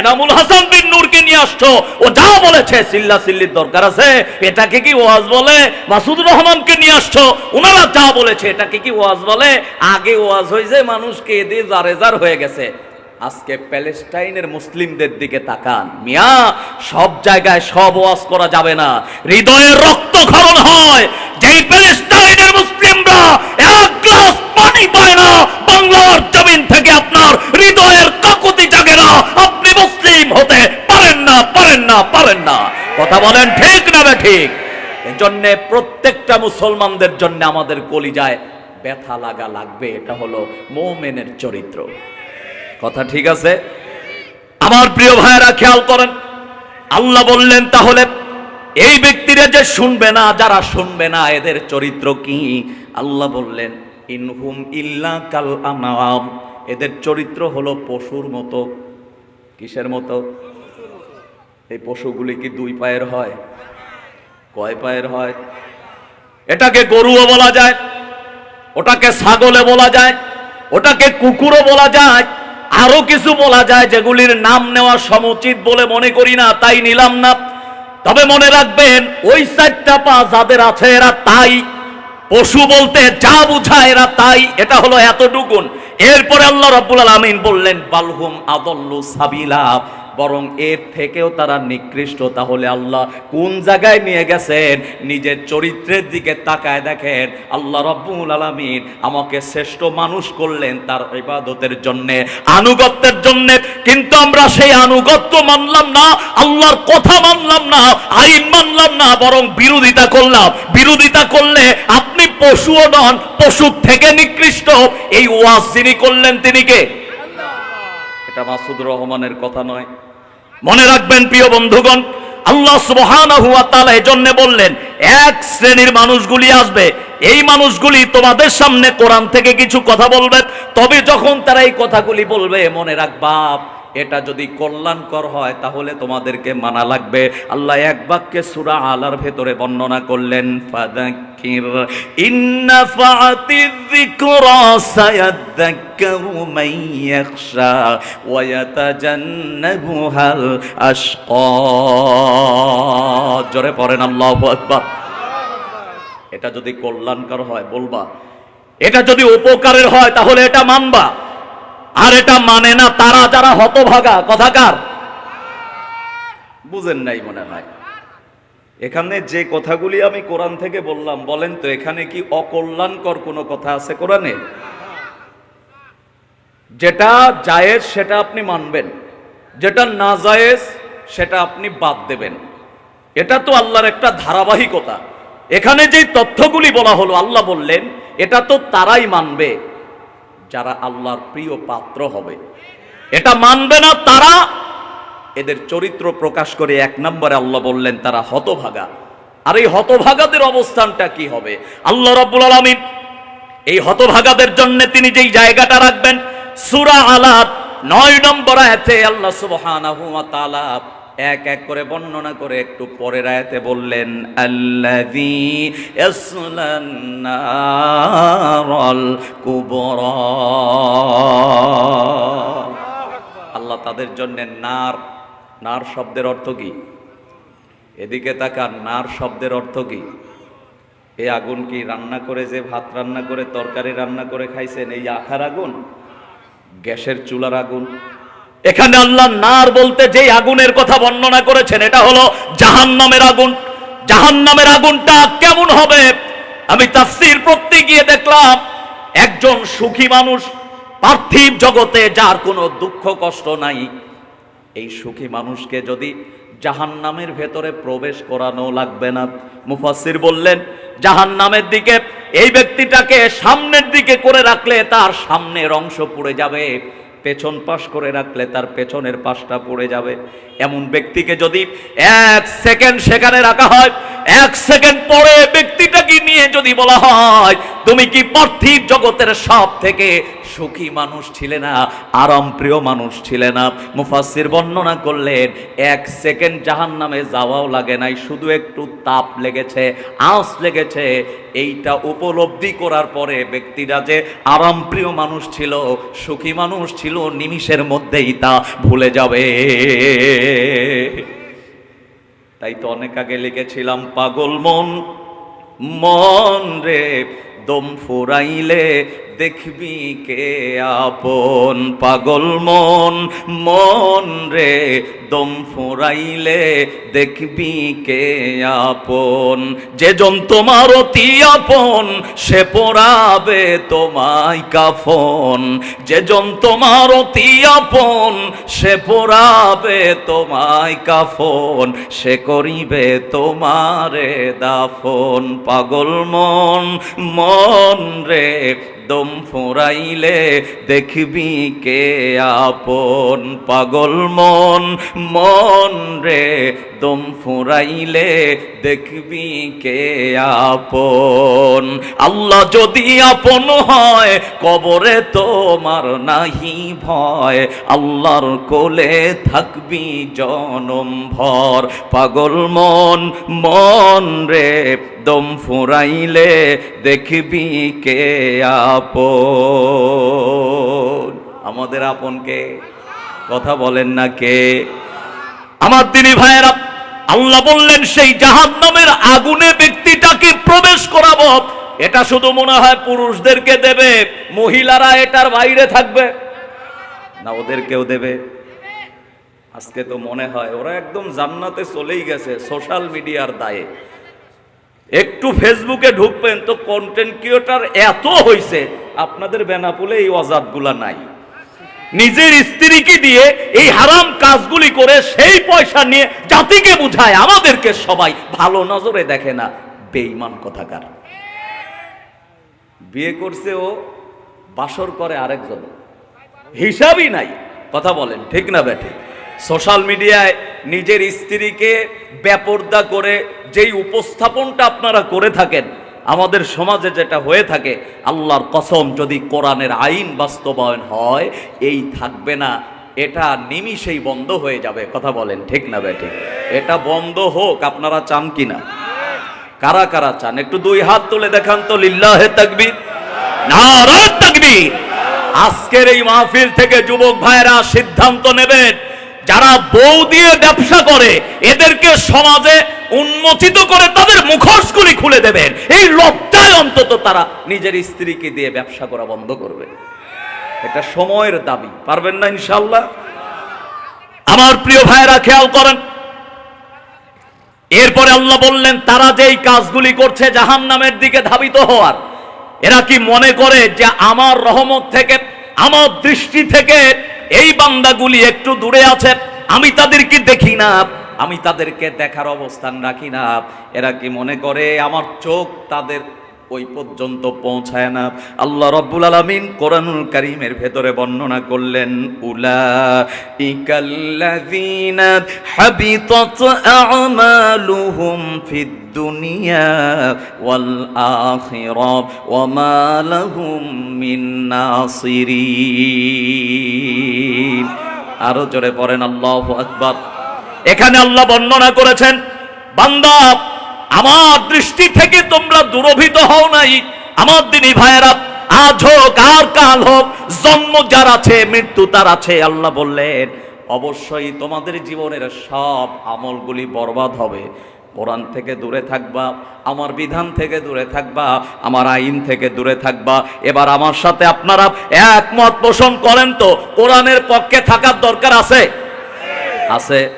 এনামুল হাসান বিন নূরকে নিয়ে আসছো। ও যা বলেছে, সিল্লা সিল্লির দরকার আছে। এটাকে কি ওয়াজ বলে? মাসুদ রহমানকে নিয়ে আসছো। ওনারা যা বলেছে, এটাকে কি ওয়াজ বলে? আগে ওয়াজ হয়েছে মানুষকে জারে জার হয়ে গেছে। আজকে প্যালেস্টাইনের মুসলিমদের দিকে তাকান। মিয়া, সব জায়গায় সব ওয়াজ করা যাবে না। হৃদয়ের রক্তক্ষরণ হয়। যেই প্যালেস্টাইনের মুসলিমরা এক গ্লাস পানি পায় না, বাংলার জমিন থেকে আপনার হৃদয়ের কাকুতি জাগে না। মুসলিম হতে পারেন না পারেন না পারেন না। কথা বলেন ঠিক না বে ঠিক? এজন্য প্রত্যেকটা মুসলমানদের জন্য আমাদের কলিজায় ব্যথা লাগা লাগবে। এটা হলো মোমেনের চরিত্র। কথা ঠিক আছে? আমার প্রিয় ভাইয়েরা, খেয়াল করেন, আল্লাহ বললেন, তাহলে এই ব্যক্তিরা যে শুনবে না, যারা শুনবে না, এদের চরিত্র কি? আল্লাহ বললেন, ইনহুম ইল্লা কাল আনাম এদের চরিত্র হলো পশুর মতো। কিসের মতো? এই পশুগুলি কি দুই পায়ের হয়? কয় পায়ের হয়? এটাকে গরুও বলা যায়, ওটাকে ছাগলে বলা যায়, ওটাকে কুকুরও বলা যায়, আরও কিছু বলা যায় যেগুলির নাম নেওয়া সমুচিত বলে মনে করি না, তাই নিলাম না। তবে মনে রাখবেন, ওই চারটা পা যাদের আছে এরা তাই। পশু বলতে যা বুঝায় এরা তাই, এটা হলো এতটুকুন। এরপরে আল্লাহ রাব্বুল আলামিন বললেন বালহুম আদল্লু সাবিলা। বরং এর থেকেও তারা নিকৃষ্ট। তাহলে আল্লাহ কোন জায়গায় নিয়ে গেছেন? নিজের চরিত্রের দিকে তাকায় দেখেন, আল্লাহ রব্বুল আলামিন আমাকে শ্রেষ্ঠ মানুষ করলেন তার ইবাদতের জন্য, আনুগত্যের জন্য। কিন্তু আমরা সেই আনুগত্য মানলাম না, আল্লাহর কথা মানলাম না, আইন মানলাম না, বরং বিরোধিতা করলাম। বিরোধিতা করলে আপনি পশুও নন, পশুর থেকে নিকৃষ্ট। এই ওয়াজ যিনি করলেন তিনি কে? এটা মাসুদ রহমানের কথা নয়। মনে রাখবেন প্রিয় বন্ধুগণ, আল্লাহ সুবহানাহু ওয়া তাআলা এজন্য বললেন, এক শ্রেণির মানুষগুলি আসবে, এই মানুষগুলি তোমাদের সামনে কোরআন থেকে কিছু কথা বলবে, তবে যখন তারা এই কথাগুলি বলবে, মনে রাখবা এটা যদি কল্যাণকর হয়, তাহলে তোমাদেরকে মানা লাগবে। আল্লাহ এক বাক্যে সূরা আলার ভেতরে বর্ণনা করলেন জোরে পড়েন, আল্লাহু এটা যদি কল্যাণকর হয়, বলবা। এটা যদি উপকারের হয়, তাহলে এটা মানবা। আর এটা মানে না, তারা যারা হতভাগা, কথাকার। বুঝেন নাই মনে হয়। এখানে যে কথাগুলি আমি কোরআন থেকে বললাম, বলেন তো এখানে কি অকল্যাণকর কোনো কথা আছে কোরআনে? যেটা জায়েজ, সেটা আপনি মানবেন। যেটা না জায়েজ, সেটা আপনি বাদ দেবেন। এটা তো আল্লাহর একটা ধারাবাহিকতা। এখানে যে তথ্যগুলি বলা হলো, আল্লাহ বললেন, এটা তো তারাই মানবে। যারা আল্লাহর প্রিয় পাত্র হবে। এটা মানবে না তারা। এদের চরিত্র প্রকাশ করে এক নম্বরে আল্লাহ বললেন, তারা হতভাগা। আর এই হতভাগাদের অবস্থানটা কি হবে? আল্লাহ রাব্বুল আলামিন এই হতভাগাদের জন্য তিনি যেই জায়গাটা রাখবেন, সূরা আলাদ, নয় নম্বর আয়াতে আল্লাহ সুবহানাহু ওয়া তাআলা এক এক করে বর্ণনা করে একটু পরের আয়াতে বললেন, আল্লাযী ইয়াসলান নারাল আল্লাহ তাদের জন্য নার নার শব্দের অর্থ কি? এদিকে তাকান, নার শব্দের অর্থ কি? এই আগুন কি রান্না করে যে ভাত রান্না করে, তরকারি রান্না করে খাইছেন? এই আখার আগুন? গ্যাসের চুলার আগুন? এখানে আল্লাহ নার বলতে যে আগুনের কথা বর্ণনা করেছেন, এটা হলো জাহান নামের আগুন। জাহান নামের আগুনটা কেমন হবে? আমি তাফসির পড়তে গিয়ে দেখলাম, একজন সুখী মানুষ পার্থিব জগতে যার কোনো দুঃখ, কষ্ট নাই। এই সুখী মানুষকে যদি জাহান নামের ভেতরে প্রবেশ করানো লাগবে না। মুফাসির বললেন জাহান নামের দিকে এই ব্যক্তিটাকে সামনের দিকে করে রাখলে তার সামনের অংশ পড়ে যাবে। পেছন পাশ করে রাখলে তার পেছনের পাশটা পড়ে যাবে। এমন ব্যক্তিকে যদি এক সেকেন্ড সেখানে রাখা হয়, এক সেকেন্ড পরে ব্যক্তিটাকে নিয়ে যদি বলা হয়, তুমি কি পার্থিব জগতের সব থেকে সুখী মানুষ ছিলেন না, আরাম প্রিয় মানুষ ছিলেন না। মুফাসসির বর্ণনা করলেন, এক সেকেন্ড জাহান নামে যাওয়াও লাগে নাই, শুধু একটু তাপ লেগেছে, আঁচ লেগেছে। এইটা উপলব্ধি করার পরে ব্যক্তিরা যে আরাম প্রিয় মানুষ ছিল, সুখী মানুষ ছিল, নিমিষের মধ্যেই তা ভুলে যাবে। তাই তো অনেক আগে লিখেছিলাম, পাগল মন মন রে, দম ফুরাইলে দেখবি কে আপন পাগল মন মন রে দম ফুরাইলে দেখবি কে আপন। যে জন তোমার অতি আপন, সে পড়াবে তোমায় কাফন। যে জন তোমার অতি আপন, সে পড়াবে তোমায় কাফন। সে করিবে তোমারে দাফন। পাগল মন মন রে দম ফুরাইলে দেখবি কে আপন পাগল মন মন রে দম ফুরাইলে দেখবি কে আপন। আল্লাহ যদি আপন হয়, কবরে তোমার নাহি ভয়, আল্লাহর কোলে থাকবি জনম ভর। পাগল মন মন রে দম ফুরাইলে দেখবি কে আপন। আমাদের আপনকে কথা বলেন না কে? আমার তিনি ভাইয়েরা, আল্লাহ বললেন, সেই জাহান নামের আগুনে ব্যক্তিটাকে প্রবেশ করাবো। এটা শুধু মনে হয় পুরুষদেরকে দেবে, মহিলারা এটার বাইরে থাকবে। না ওদের কেউ দেবে। আজকে তো মনে হয় ওরা একদম জান্নাতে চলেই গেছে, সোশ্যাল মিডিয়ার দায়ে। একটু ফেসবুকে ঢুকবেন তো কন্টেন্ট ক্রিয়েটার এত হইছে, আপনাদের বেনাপুলে এই অজাতগুলা নাই। নিজের স্ত্রীকে দিয়ে এই হারাম কাজগুলি করে সেই পয়সা নিয়ে জাতিকে বুঝায়, আমাদেরকে সবাই ভালো নজরে দেখে না, বেঈমান কথাকার। বিয়ে করছে ও, বাসর করে আরেকজন। হিসাবই নাই, কথা বলেন, ঠিক না ব্যাঠে? সোশ্যাল মিডিয়ায় নিজের স্ত্রীকে ব্যাপর্দা করে যেই উপস্থাপনটা আপনারা করে থাকেন, আমাদের সমাজে যেটা হয়ে থাকে, আল্লাহর কসম যদি কোরআনের আইন বাস্তবায়ন হয়, এই থাকবে না। এটা নিমিষেই বন্ধ হয়ে যাবে, কথা বলেন ঠিক না ব্যাঠে এটা বন্ধ হোক, আপনারা চান কি না? কারা কারা চান? একটু দুই হাত তুলে দেখান তো, লিল্লাহে তাকবীর। তাকবীর। আজকের এই মাহফিল থেকে যুবক ভাইরা সিদ্ধান্ত নেবেন। যারা বউ দিয়ে ব্যবসা করে, এদেরকে সমাজে উন্মোচিত করে তাদের মুখোশগুলি খুলে দেবেন। এই লজ্জায় অন্তত তারা নিজের স্ত্রীকে দিয়ে ব্যবসা করা বন্ধ করবে। এটা সময়ের দাবি, পারবেন না ইনশাল্লাহ আমার প্রিয় ভাইরা খেয়াল করেন। এরপরে আল্লাহ বললেন, তারা যেই কাজগুলি করছে জাহান নামের দিকে ধাবিত হওয়ার, এরা কি মনে করে যে আমার রহমত থেকে, আমার দৃষ্টি থেকে এই বান্দাগুলি একটু দূরে আছে, আমি তাদেরকে দেখি না, আমি তাদেরকে দেখার অবস্থান রাখি না। এরা কি মনে করে, আমার চোখ তাদের ওই পর্যন্ত পৌঁছায় না। আল্লাহ রব্বুল আলমিন কোরআনুল কারিমের ভেতরে বর্ণনা করলেন উলা ইকাল্লাযীনা হাবিতাত আ'মালুহুম ফিদ দুনিয়া ওয়াল আখিরা ওয়া মা লাহুম মিন আরও জোরে পড়েন, আল্লাহু আকবার। এখানে আল্লাহ বর্ণনা করেছেন, বান্দা আমার দৃষ্টি থেকে তোমরা দুরভিত হও নাই। আমার দিনী ভাইয়েরা, আজ হোক, আর কাল হোক, জন্ম যার আছে, মৃত্যু তার আছে, আল্লাহ বললেন। অবশ্যই তোমাদের জীবনের সব আমলগুলি বরবাদ হবে। কোরআন থেকে দূরে থাকবা, আমার বিধান থেকে দূরে থাকবা, আমার আইন থেকে দূরে থাকবা। এবার আমার সাথে আপনারা একমত পোষণ করেন তো, কোরআনের পক্ষে থাকার দরকার আছে? আছে।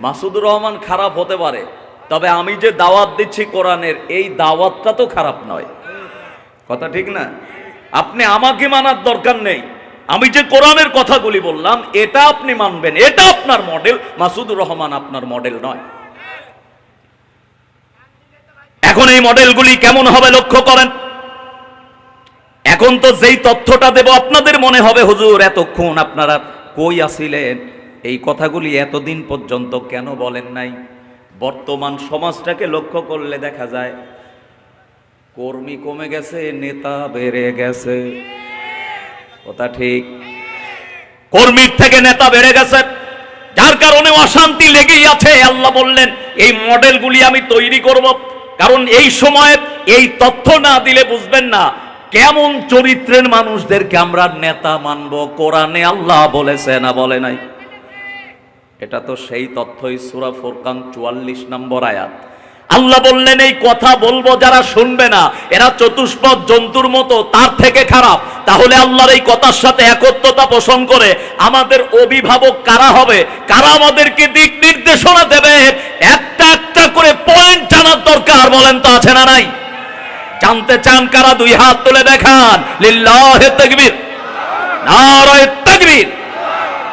মাসুদুর রহমান খারাপ হতে পারে। তবে আমি যে দাওয়াত দিচ্ছি কোরআনের, এই দাওয়াতটা তো খারাপ নয়। কথা ঠিক না? আপনি আমাকে মানার দরকার নেই। আমি যে কোরআনের কথাগুলি বললাম, এটা আপনি মানবেন। এটা আপনার মডেল। মাসুদুর রহমান আপনার মডেল নয়। এখন এই মডেলগুলি কেমন হবে লক্ষ্য করেন। এখন তো যেই তথ্যটা দেব, আপনাদের মনে হবে, হুজুর, এতক্ষণ আপনারা কই আসিলেন এই কথাগুলি এতদিন পর্যন্ত কেন বলেন নাই? বর্তমান সমাজটাকে লক্ষ্য করলে দেখা যায়, কর্মী কমে গেছে, নেতা বেড়ে গেছে। কথা ঠিক? কর্মীর থেকে নেতা বেড়ে গেছে। যার কারণে অশান্তি লেগেই আছে। আল্লাহ বললেন, এই মডেলগুলি আমি তৈরি করব। কারণ এই সময়ে এই তথ্য না দিলে বুঝবেন না কেমন চরিত্রের মানুষদেরকে আমরা নেতা মানব। কোরআনে আল্লাহ বলেছে না বলে নাই। এটা তো সেই তথ্যই সুরা ফোরকান চুয়াল্লিশ নম্বর আয়াত। আল্লাহ বললেন, এই কথা বলব যারা শুনবে না, এরা চতুষ্পদ জন্তুর মতো, তার থেকে খারাপ। তাহলে আল্লাহর এই কথার সাথে একত্রতা পোষণ করে আমাদের অভিভাবক কারা হবে? কারা আমাদেরকে দিক নির্দেশনা দেবে? একটা একটা করে পয়েন্ট জানার দরকার, বলেন তো আছে না নাই? জানতে চান কারা? দুই হাত তুলে দেখান। লিল্লাহে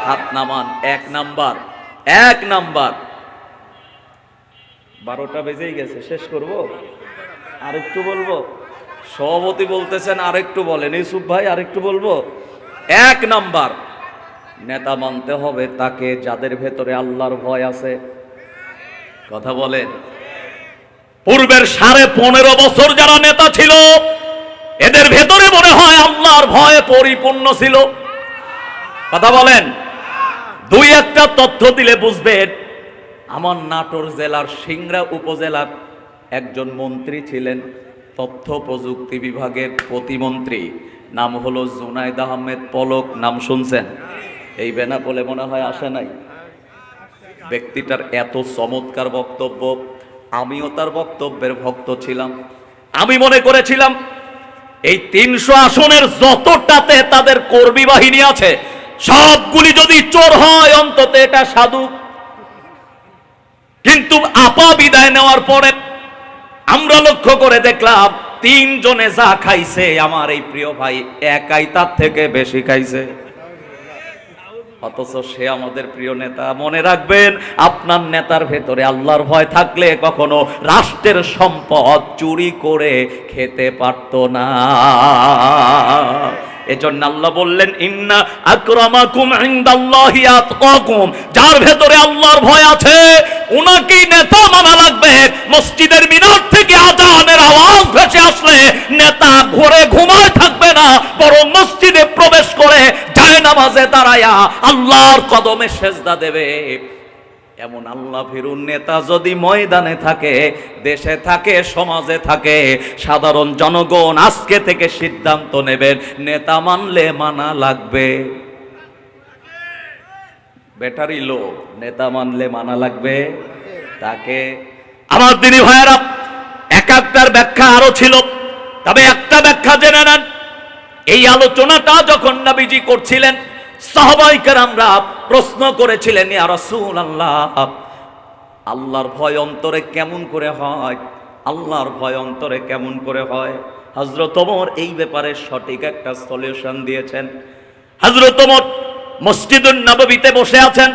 হাত নামান, এক নাম্বার। এক নাম্বার। বারোটা বেজেই গেছে, শেষ করব? আরেকটু বলব? সভাপতি বলতেছেন আরেকটু বলেন। ইউসুফ ভাই, আরেকটু বলব? এক নাম্বার। নেতা মানতে হবে তাকে, যাদের ভেতরে আল্লাহর ভয় আছে। কথা বলেন। পূর্বের সাড়ে পনেরো বছর যারা নেতা ছিল, এদের ভেতরে মনে হয় আল্লাহর ভয়ে পরিপূর্ণ ছিল। কথা বলেন। দুই একটা তথ্য দিলে বুঝবেন, আমার নাটোর জেলার সিংড়া উপজেলার একজন মন্ত্রী ছিলেন, তথ্য প্রযুক্তি বিভাগের প্রতিমন্ত্রী। নাম হলো জুনাইদ আহমেদ পলক, নাম শুনছেন? এই বেনাপোলে মনে হয় আসে নাই। ব্যক্তিটার এত চমৎকার বক্তব্য, আমিও তার বক্তব্যের ভক্ত ছিলাম। আমি মনে করেছিলাম, এই তিনশো আসনের যতটাতে তাদের কর্মী বাহিনী আছে সবগুলি যদি চোর হয়, অন্তত এটা সাধু। কিন্তু আপা বিদায় নেওয়ার পরে আমরা লক্ষ্য করে দেখলাম, তিনজনে যা খাইছে, আমার এই প্রিয় ভাই একাই তার থেকে বেশি খাইছে। অথচ সে আমাদের প্রিয় নেতা। মনে রাখবেন, আপনার নেতার ভেতরে আল্লাহর ভয় থাকলে কখনো রাষ্ট্রের সম্পদ চুরি করে খেতে পারত না। এজন্য আল্লাহ বললেন, ইন্না আকরামাকুম ইনদাল্লাহি আতকাকুম। যার ভেতরে আল্লাহর ভয় আছে, উনাকেই নেতা মানা লাগবে। মসজিদের মিনার থেকে আজানের আওয়াজ ভেসে আসলে নেতা ঘরে ঘুমায় থাকবে না, বরং মসজিদে প্রবেশ করে যায় নামাজে দাঁড়ায়া আল্লাহর কদমে সেজদা দেবে। এমন আল্লাহ ফিরুন নেতা যদি ময়দানে থাকে, দেশে থাকে, সমাজে থাকে, সাধারণ জনগণ আজকে থেকে সিদ্ধান্ত নেবেন, নেতা মানলে মানা লাগবে। ব্যাটারি লো, নেতা মানলে মানা লাগবে। তাকে, আমার দিনী ভাইয়েরা, এক একটার ব্যাখ্যা আরও ছিল, তবে একটা ব্যাখ্যা জেনে নেন। এই আলোচনাটা যখন নবীজি করছিলেন সাহবাইকার আমরা প্রশ্ন করেছিলেন আল্লাহর ভয় অন্তরে কেমন করে হয়? আল্লাহর ভয় অন্তরে কেমন করে হয়? হজরত ওমর এই ব্যাপারে সঠিক একটা সলিউশন দিয়েছেন। হজরত ওমর মসজিদুল নববীতে বসে আছেন।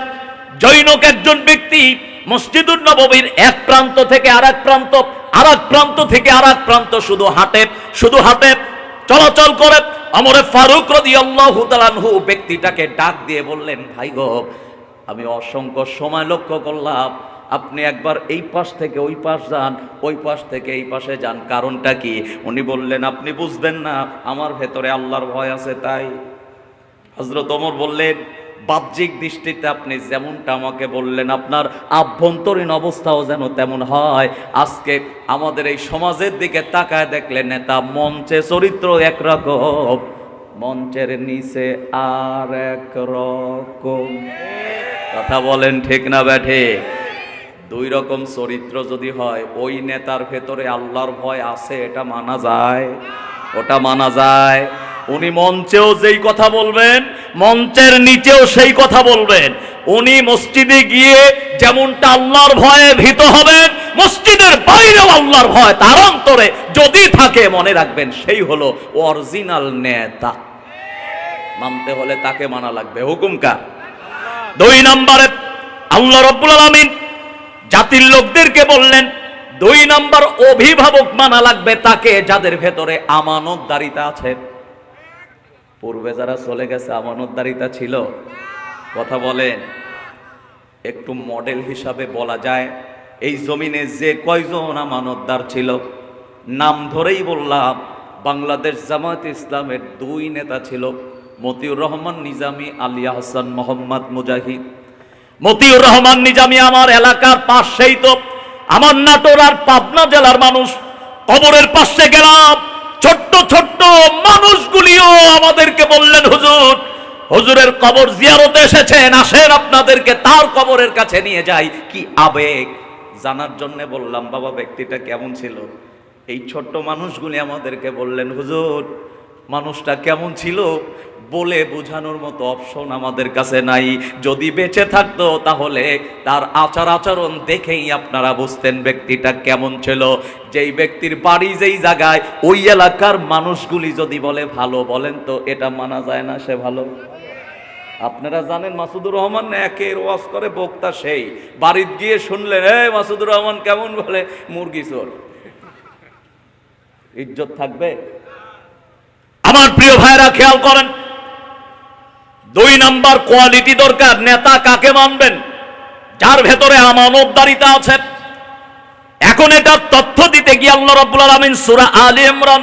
জৈনক একজন ব্যক্তি মসজিদুল নববীর এক প্রান্ত থেকে আর প্রান্ত আর প্রান্ত থেকে আর প্রান্ত শুধু হাঁটে শুধু হাঁটে, চলাচল করে। আমরে ফারুক রাদিয়াল্লাহু তাআলাহু ব্যক্তিটাকে ডাক দিয়ে বললেন, ভাই গো, আমি অসংখ্য সময় লক্ষ্য করলাম। আপনি একবার এই পাশ থেকে ওই পাশ যান, ওই পাশ থেকে এই পাশে যান। কারণটা কি? উনি বললেন, আপনি বুঝবেন না, আমার ভেতরে আল্লাহর ভয় আছে তাই। হজরত ওমর বললেন বাহ্যিক দৃষ্টিতে আপনি যেমনটা আমাকে বললেন, আপনার আভ্যন্তরীণ অবস্থাও যেন তেমন হয়। আজকে আমাদের এই সমাজের দিকে তাকায় দেখলে নেতা মঞ্চে চরিত্র একরকম, মঞ্চের নিচে আর এক রকম কথা বলেন ঠিক না ব্যাঠে? দুই রকম চরিত্র যদি হয়, ওই নেতার ভেতরে আল্লাহর ভয় আছে, এটা মানা যায়? ওটা মানা যায়? উনি মঞ্চেও যেই কথা বলবেন, মঞ্চের নিচেও সেই কথা বলবেন। উনি মসজিদে গিয়ে যেমনটা আল্লাহর ভয়ে ভীত হবেন, মসজিদের বাইরেও আল্লাহর ভয় তার অন্তরে যদি থাকে মনে রাখবেন, সেই হলো অরিজিনাল নেতা। মানতে হলে তাকে মানা লাগবে। হুকুম কার? দুই নম্বরে আল্লাহ রব্বুল আলামিন জাতির লোকদেরকে বললেন, দুই নম্বর অভিভাবক মানা লাগবে তাকে যাদের ভেতরে আমানত আমানতদারিতা আছে। পূর্বে যারা চলে গেছে, আমানতদারিতা ছিল। কথা বলেন, একটু মডেল হিসাবে বলা যায়, এই জমিনে যে কয়জন আমানতদার ছিল, নাম ধরেই বললাম, বাংলাদেশ জামাত ইসলামের দুই নেতা ছিল, মতিউর রহমান, নিজামি আলিয়া হাসান, মোহাম্মদ মুজাহিদ। মতিউর রহমান, নিজামি আমার এলাকার পাশেই তো, আমার নাটোর আর পাবনা জেলার মানুষ, কবরের পাশে গেলাম, ছোট্ট ছোট্ট মানুষগুলিও আমাদেরকে বললেন, হুজুর, হুজুরের কবর জিয়ারতে এসেছেন, আসেন আপনাদেরকে তার কবরের কাছে নিয়ে যাই। কি আবেগ! জানার জন্য বললাম, বাবা, ব্যক্তিটা কেমন ছিল? এই ছোট্ট মানুষগুলি আমাদেরকে বললেন, হুজুর, মানুষটা কেমন ছিল? বলে বোঝানোর মতো অপশন আমাদের কাছে নাই। যদি বেঁচে থাকতো তাহলে তার আচার আচরণ দেখেই আপনারা বুঝতেন ব্যক্তিটা কেমন ছিল। যেই ব্যক্তির বাড়ি যেই জায়গায়, ওই এলাকার মানুষগুলি যদি বলে ভালো বলেন তো এটা মানা যায় না, সে ভালো। আপনারা জানেন মাসুদুর রহমান একের ওয়াজ করে, বক্তা সেই। বাড়িতে গিয়ে শুনলেন এ, মাসুদুর রহমান কেমন? বলে, মুরগি চোর। ইজ্জত থাকবে? আমার প্রিয় ভাইরা খেয়াল করেন দুই নাম্বার কোয়ালিটি দরকার, নেতা কাকে মানবেন? যার ভেতরে আমানতদারিতা আছে। এখন এটা তথ্য দিতে গিয়ে আল্লাহ রাব্বুল আলামিন সূরা আলী ইমরান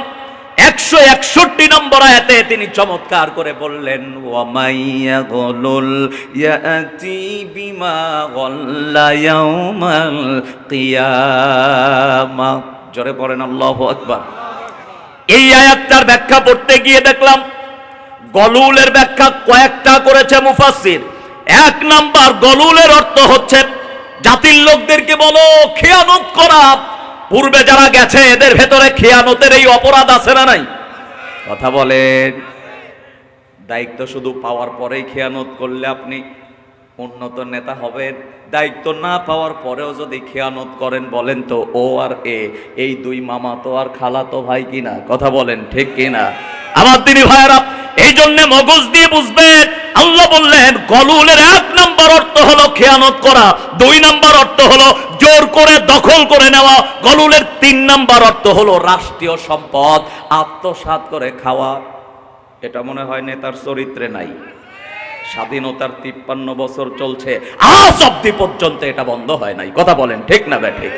একশো একষট্টি নম্বর আয়াতে তিনি চমৎকার করে বললেন ওয়ামাইয়া গলুল ইয়াতি বিমা গল্লা ইয়াউমাল কিয়ামা। জোরে পড়েন আল্লাহু আকবার। এই আয়াতটার ব্যাখ্যা পড়তে গিয়ে দেখলাম গলুলের ব্যাখ্যা কয়েকটা করেছে মুফাসসির। এক নাম্বার গলুলের অর্থ হচ্ছে, জাতির লোকদেরকে বলো, খেয়ানত করা। পূর্বে যারা গেছে, এদের ভেতরে খেয়ানতের এই অপরাধ আছে না নাই? কথা বলেন। দায়িত্ব শুধু পাওয়ার পরেই খেয়ানত করলে আপনি উন্নত নেতা হবেন। দায়িত্ব না পাওয়ার পরেও যদি খেয়ানত করেন, বলেন তো, ও আর এ, এই দুই মামা তো আর খালা তো ভাই কিনা? কথা বলেন, ঠিক কিনা? আমার তিনি ভাইয়েরা এই জন্য মগজ দিয়ে বুঝবেন, আল্লাহ বললেন, গলুলের এক নাম্বার অর্থ হলো খেয়ানত করা, দুই নাম্বার অর্থ হলো জোর করে, দখল করে নেওয়া, গলুলের তিন নাম্বার অর্থ হলো রাষ্ট্রীয় সম্পদ, আত্মসাৎ করে খাওয়া। এটা মনে হয় নেতার চরিত্রে নাই। স্বাধীনতার তিপ্পান্ন বছর চলছে, আজ অব্দি পর্যন্ত এটা বন্ধ হয় নাই। কথা বলেন, ঠিক না বে, ঠিক?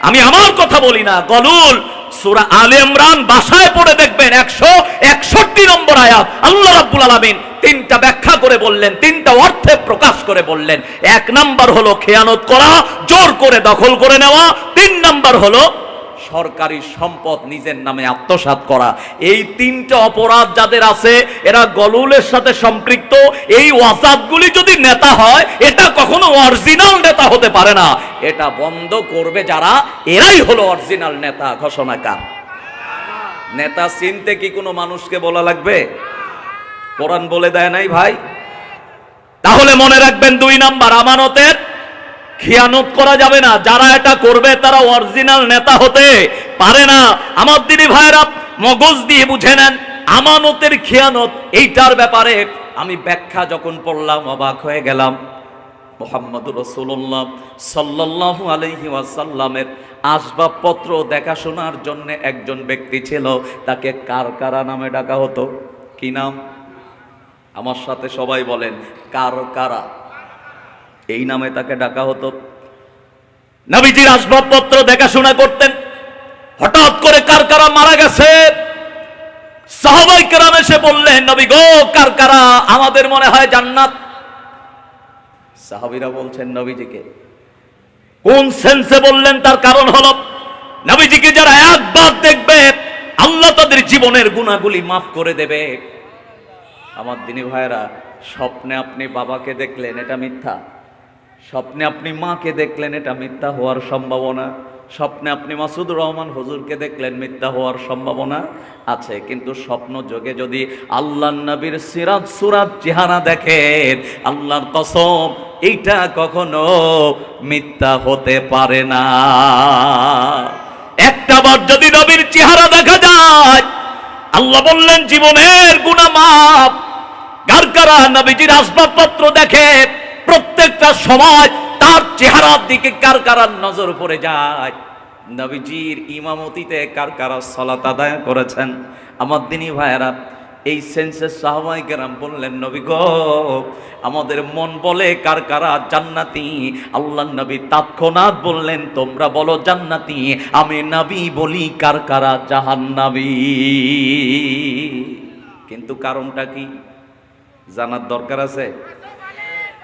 আমি আমার কথা বলি না, গলুল সুরা আলে ইমরান বাসায় পড়ে দেখবেন একশো একষট্টি নম্বর আয়াত। আল্লাহ রাব্বুল আলামিন তিনটা ব্যাখ্যা করে বললেন, তিনটা অর্থে প্রকাশ করে বললেন। এক নাম্বার হলো খেয়ানত করা, জোর করে দখল করে নেওয়া। তিন নাম্বার হলো সরকারি সম্পদ নিজের নামে আত্মসাৎ করা। এই তিনটা অপরাধ যাদের আছে, এরা গলুলের সাথে সম্পৃক্ত। এই ওয়াসাদগুলি যদি নেতা হয়, এটা কখনো অরিজিনাল নেতা হতে পারে না। এটা বন্ধ করবে যারা, এরাই হলো অরিজিনাল নেতা, ঘোষণাকার। নেতা চিনতে কি কোনো মানুষকে বলা লাগবে? কোরআন বলে দেয় নাই ভাই? তাহলে মনে রাখবেন দুই নাম্বার, আমানতের খিয়ানত করা যাবে না। যারা এটা করবে, তারা অরিজিনাল নেতা হতে পারে না। আমার দিদি ভাইরা মগজ দিয়ে বুঝে নেন, আমানতের খিয়ানত এইটার ব্যাপারে আমি ব্যাখ্যা যখন পড়লাম, অবাক হয়ে গেলাম। মোহাম্মদ রসুল্লাহ সাল্লাল্লাহু আলাইহি ওয়াসাল্লামের আসবাবপত্র দেখাশোনার জন্য একজন ব্যক্তি ছিল, তাকে কারকারা নামে ডাকা হতো। কি নাম? আমার সাথে সবাই বলেন, কারকারা। এই নামে তাকে ডাকা হতো। নবীজির আসবাবপত্র দেখাশোনা করতেন। হঠাৎ করে কার কারা মারা গেছে? সাহাবাই কেরাম এসে বললেন, নবী গো, কার কারা? আমাদের মনে হয় জান্নাত। সাহাবিরা বলছেন, নবীজিকে। কোন সেন্সে বললেন, তার কারণ হলো, নবীজিকে যারা একবার দেখবে, আল্লাহ তাদের জীবনের গুণাগুলি মাফ করে দেবে। আমার দিনী ভাইরা স্বপ্নে আপনি বাবাকে দেখলেন, এটা মিথ্যা। স্বপ্নে আপনি মাকে দেখলেন, এটা মিথ্যা হওয়ার সম্ভাবনা। স্বপ্নে আপনি মাসুদ রহমান হুজুরকে দেখলেন, মিথ্যা হওয়ার সম্ভাবনা আছে। কিন্তু স্বপ্ন যোগে যদি আল্লাহ নবীর সিরাজ সুরাজ চেহারা দেখেন, আল্লাহর কসম, এইটা কখনো মিথ্যা হতে পারে না। একটা বার যদি নবীর চেহারা দেখা যায়, আল্লাহ বললেন, জীবনের গুণা মাপ কার কারা নবীজির আসবাবপত্র দেখে প্রত্যেকটা সময় তার চেহারার দিকে কার কারার নজর পড়ে যায়? নবীজির ইমামতিতে কার কারা সলাত আদায় করেছেন? আমার দিনী ভাইয়েরা, এই সেন্সের সাহবাই কেরাম বললেন, নবী আমাদের মন বলে কার কারা জান্নাতি? আল্লাহ নবী তৎক্ষণাৎ বললেন, তোমরা বলো জান্নাতি, আমি নবী বলি কার কারা জাহান্নাবি? কিন্তু কারণটা কি জানার দরকার আছে?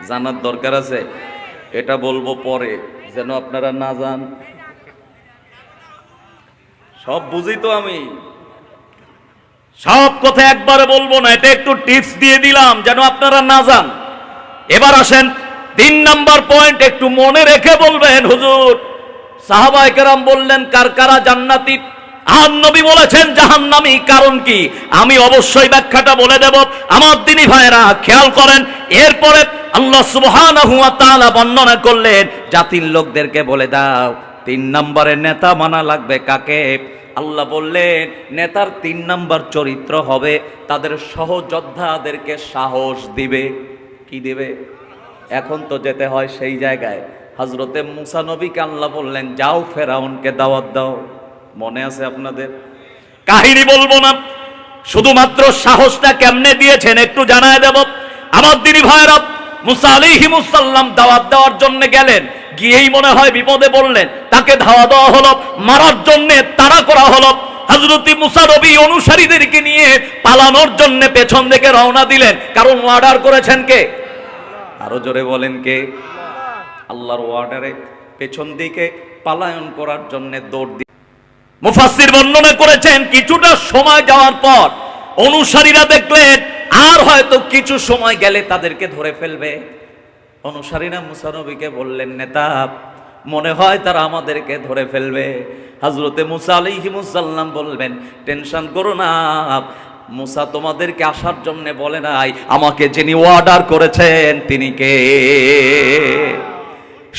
জানার দরকার আছে? এটা বলব পরে, যেন আপনারা না যান। সব বুঝি তো আমি? সব কথা একবারে বলব না এটা একটু টিপস দিয়ে দিলাম, যেন আপনারা না যান। এবার আসেন, তিন নাম্বার পয়েন্ট একটু মনে রেখে বলবেন, হুজুর। সাহাবা একরাম বললেন, কার কারা জান্নাতি? আর নবী বলেছেন, জাহান্নামী কারণ কি? আমি অবশ্যই ব্যাখ্যাটা বলে দেব। আমার দিনী ভাইরা খেয়াল করেন, এরপরে আল্লাহ সুবহানাহু ওয়া তাআলা বর্ণনা করলেন, জাতির লোকদেরকে বলে দাও, তিন নম্বরে নেতা মানা লাগবে কাকে? আল্লাহ বললেন, নেতার তিন নম্বর চরিত্র হবে তাদের সহযোদ্ধাদেরকে সাহস দিবে। কি দিবে? এখন তো যেতে হয় সেই জায়গায়। হজরতে মুসা নবীকে আল্লাহ বললেন, যাও ফেরাউনকে দাওয়াত দাও। মনে আছে আপনাদের? কাহিনী বলব না। শুধুমাত্র সাহসটা কেমনে দিয়েছেন একটু জানায় দেব। আমার দিনী ভাইরা মুসা আলিহিমুসাল্লাম দাওয়াত দেওয়ার জন্য গেলেন, গিয়েই মনে হয় বিপদে বললেন তাকে ধাওয়া দেওয়া হলো, মারার জন্য তাড়া করা হলো। হজরতি মুসা রবি অনুসারীদেরকে নিয়ে পালানোর জন্য পেছন দিকে রওনা দিলেন। কারণ অর্ডার করেছেন কে? আরও জোরে বলেন কে? আল্লাহর ওয়ার্ডারে পেছন দিকে পালায়ন করার জন্য দৌড় দি মুফাসসির বর্ণনা করেছেন, কিছুটা সময় যাওয়ার পর অনুসারীরা দেখলেন আর হয়তো কিছু সময় গেলে তাদেরকে ধরে ফেলবে। অনুসারীরা মুসানবীকে বললেন, নেতা, মনে হয় তারা আমাদেরকে ধরে ফেলবে। হজরতে মুসা আলিহিমুসাল্লাম বলবেন টেনশন করো না, মুসা তোমাদেরকে আসার জন্য বলে নাই, আমাকে যিনি অর্ডার করেছেন তিনি কে?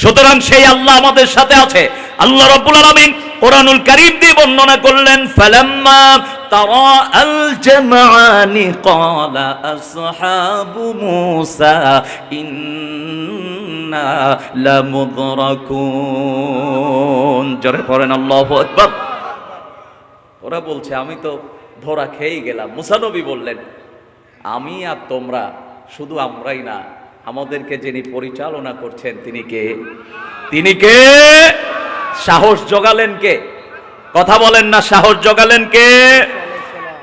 সুতরাং সেই আল্লাহ আমাদের সাথে আছে। আল্লাহ রব্বুল আলামিন কোরআনুল কারীম দিয়ে বর্ণনা করলেন, ফালাম্মা আল জামাআনি ক্বালা আসহাবু মূসা, ইন্না লামুদরাকুন। জোরে পড়েন, আল্লাহু আকবার। ওরা বলছে, আমি তো ধরা খেয়েই গেলাম। মুসানবী বললেন, আমি আর তোমরা, শুধু আমরাই না, আমাদেরকে যিনি পরিচালনা করছেন, তিনি কে? তিনি কে? সাহস জোগালেন কে? কথা বলেন না, সাহস জোগালেন কে?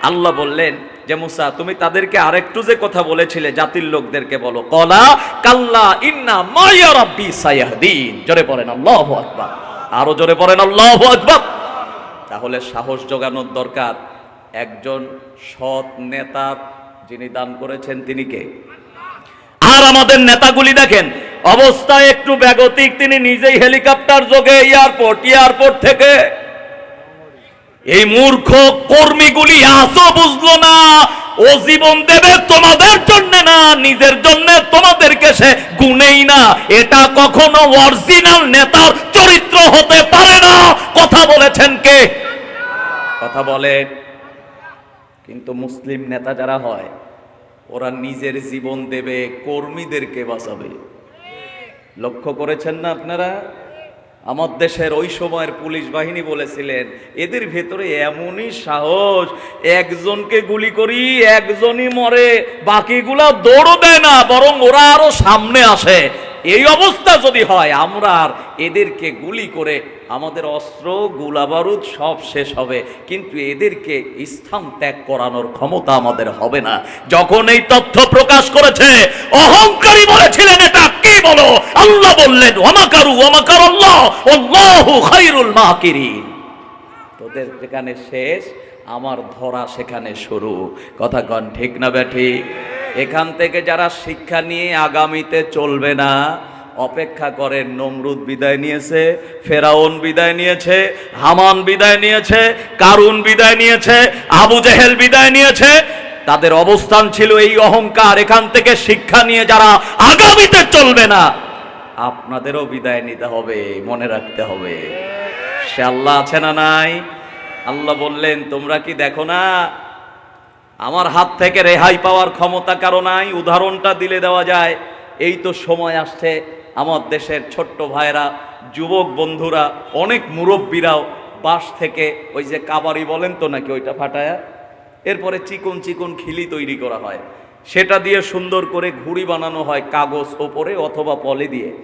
আল্লাহ বললেন যে, মুসা, তুমি তাদেরকে আরেকটু যে কথা বলেছিলে জাতির লোকদেরকে বলো। কলা কাল্লা ইন্না মায়া রাব্বি জোরে পড়েন, আল্লাহু আকবার। আরও জোরে পড়েন, আল্লাহু আকবার। তাহলে সাহস জোগানোর দরকার। একজন সৎ নেতার যিনি দান করেছেন, তিনি কে? আর আমাদের নেতাগুলি দেখেন অবস্থা একটু ব্যাগতিক তিনি নিজেই হেলিকপ্টার যোগে এয়ারপোর্ট এয়ারপোর্ট থেকে এই মূর্খ কর্মীগুলি আসো বুঝলো না, ও জীবন দেবে তোমাদের জন্য না, নিজের জন্য তোমাদেরকে সে গুনেই না। এটা কখনো অরিজিনাল নেতার চরিত্র হতে পারে না। কথা বলেছেন কে? কথা বলে কিন্তু মুসলিম নেতা যারা হয়, ওরা নিজের জীবন দেবে, কর্মীদেরকে বাঁচাবে। লক্ষ্য করেছেন না আপনারা? আমার দেশের ওই সময়ের পুলিশ বাহিনী বলেছিলেন, এদের ভেতরে এমনই সাহস, একজনকে গুলি করি, একজনই মরে, বাকিগুলা দেয় না, বরং ওরা আরও সামনে আসে। এই অবস্থা যদি হয়, আমরা আর এদেরকে গুলি করে আমাদের অস্ত্র, গোলাবারুদ সব শেষ হবে। কিন্তু এদেরকে স্থান ত্যাগ করানোর ক্ষমতা আমাদের হবে না। যখন এই তথ্য প্রকাশ করেছে, অহংকারী বলেছিলেন এটা বলো, আল্লাহ বললেন, ওয়ামাকারু, ওয়ামাকার আল্লাহ খাইরুল তোদের যেখানে শেষ, আমার ধরা সেখানে শুরু। কথা কন ঠিক না ব্যাঠি? এখান থেকে যারা শিক্ষা নিয়ে আগামীতে চলবে না, অপেক্ষা করেন নমরুদ বিদায় নিয়েছে, ফেরাউন বিদায় নিয়েছে, হামান বিদায় নিয়েছে, কারুন বিদায় নিয়েছে, আবু জেহেল বিদায় নিয়েছে তাদের অবস্থান ছিল এই অহংকার, এখান থেকে শিক্ষা নিয়ে যারা আগামীতে চলবে না। আপনাদেরও বিদায় নিতে হবে, মনে রাখতে হবে। সে আল্লাহ আছে না নাই? আল্লাহ বললেন, তোমরা কি দেখো না? আমার হাত থেকে রেহাই পাওয়ার ক্ষমতা কারও নাই, উদাহরণটা দিলে দেওয়া যায়। এই তো সময় আসছে, আমার দেশের ছোট্ট ভাইরা যুবক বন্ধুরা, অনেক মুরব্বীরাও বাস থেকে ওই যে কাবারি বলেন তো নাকি ওইটা ফাটায়া? এরপরে চিকন চিকন খিলি তৈরি করা হয়। সেটা দিয়ে সুন্দর করে ঘুড়ি বানানো হয় কাগজ ওপরে অথবা পলে দিয়ে।